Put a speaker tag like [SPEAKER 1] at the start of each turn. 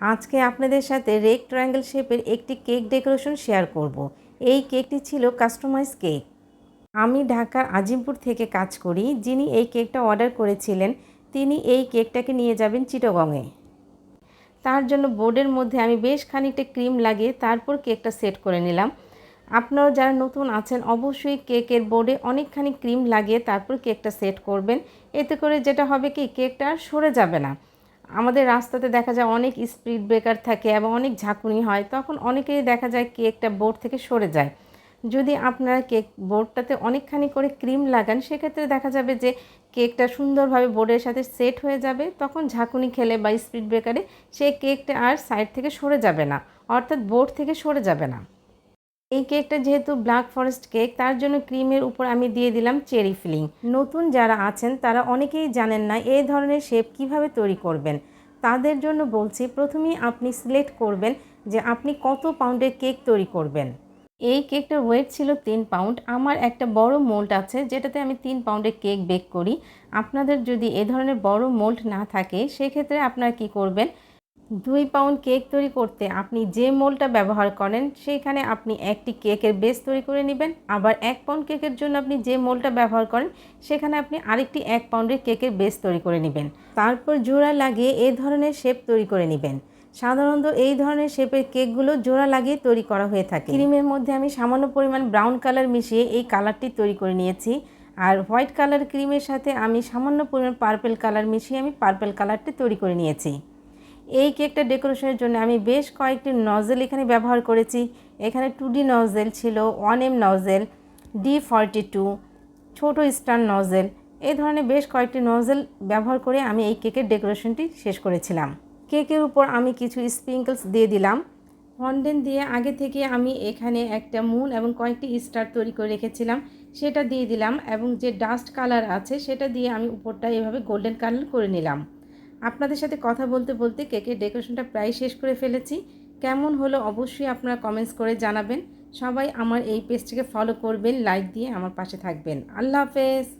[SPEAKER 1] আজকে আপনাদের সাথে রেক ট্রায়াঙ্গেল শেপের একটি কেক ডেকোরেশন শেয়ার করব। এই কেকটি ছিল কাস্টমাইজ কেক। আমি ঢাকার আজিমপুর থেকে কাজ করি, যিনি এই কেকটা অর্ডার করেছিলেন, তিনি এই কেকটাকে নিয়ে যাবেন চিটগংয়ে। তার জন্য বোর্ডের মধ্যে আমি বেশ খানিকটা ক্রিম লাগিয়ে তারপর কেকটা সেট করে নিলাম। আপনারা যারা নতুন আছেন, অবশ্যই কেকের বোর্ডে অনেকখানি ক্রিম লাগিয়ে তারপর কেকটা সেট করবেন। এতে করে যেটা হবে কি, কেকটা আর সরে যাবে না। আমাদের রাস্তাতে দেখা যায় অনেক স্পিড ব্রেকার থাকে এবং অনেক ঝাঁকুনি হয়, তখন অনেকেই দেখা যায় কেকটা বোর্ড থেকে সরে যায়। যদি আপনারা কেক বোর্ডটাতে অনেকখানি করে ক্রিম লাগান, সেক্ষেত্রে দেখা যাবে যে কেকটা সুন্দরভাবে বোর্ডের সাথে সেট হয়ে যাবে, তখন ঝাঁকুনি খেলে বা স্পিড ব্রেকারে সেই কেকটা আর সাইড থেকে সরে যাবে না, অর্থাৎ বোর্ড থেকে সরে যাবে না। এই কেকটা যেহেতু ব্ল্যাক ফরেস্ট কেক, তার জন্য ক্রিমের উপর আমি দিয়ে দিলাম চেরি ফিলিং নতুন যারা আছেন, তারা অনেকেই জানেন না এই ধরনের শেপ কীভাবে তৈরি করবেন। তাদের জন্য বলছি, প্রথমেই আপনি সিলেক্ট করবেন যে আপনি কত পাউন্ডের কেক তৈরি করবেন। এই কেকটার ওয়েট ছিল তিন পাউন্ড আমার একটা বড় মোল্ড আছে, যেটাতে আমি তিন পাউন্ডের কেক বেক করি। আপনাদের যদি এ ধরনের বড় মোল্ড না থাকে, সেক্ষেত্রে আপনারা কি করবেন? দুই পাউন্ড কেক তৈরি করতে আপনি যে মোলটা ব্যবহার করেন, সেইখানে আপনি একটি কেকের বেস তৈরি করে নেবেন। আবার এক পাউন্ড কেকের জন্য আপনি যে মোলটা ব্যবহার করেন, সেখানে আপনি আরেকটি এক পাউন্ডের কেকের বেস তৈরি করে নেবেন। তারপর জোড়া লাগিয়ে এই ধরনের শেপ তৈরি করে নেবেন। সাধারণত এই ধরনের শেপের কেকগুলো জোড়া লাগিয়ে তৈরি করা হয়ে থাকে। ক্রিমের মধ্যে আমি সামান্য পরিমাণ ব্রাউন কালার মিশিয়ে এই কালারটি তৈরি করে নিয়েছি। আর হোয়াইট কালার ক্রিমের সাথে আমি সামান্য পরিমাণ পার্পেল কালার মিশিয়ে আমি পার্পেল কালারটি তৈরি করে নিয়েছি। এই কেকটা ডেকোরেশনের জন্য আমি বেশ কয়েকটি নজেল এখানে ব্যবহার করেছি। এখানে টু ডি নজেল ছিল one M nozzle D forty two ছোটো স্টার নজেল। এই ধরনের বেশ কয়েকটি নজেল ব্যবহার করে আমি এই কেকের ডেকোরেশনটি শেষ করেছিলাম। কেকের উপর আমি কিছু স্প্রিঙ্কলস দিয়ে দিলাম। ফন্ডেন দিয়ে আগে থেকে আমি এখানে একটা মুন এবং কয়েকটি স্টার তৈরি করে রেখেছিলাম। সেটা দিয়ে দিলাম এবং যে ডাস্ট কালার আছে সেটা দিয়ে আমি উপরটা এভাবে গোল্ডেন কালার করে নিলাম। আপনাদের সাথে কথা বলতে বলতে কেকের ডেকোরেশনটা প্রায় শেষ করে ফেলেছি। কেমন হলো অবশ্যই আপনারা কমেন্টস করে জানাবেন। সবাই আমার এই পেজটিকে ফলো করবেন লাইক দিয়ে আমার পাশে থাকবেন। আল্লাহ হাফেজ!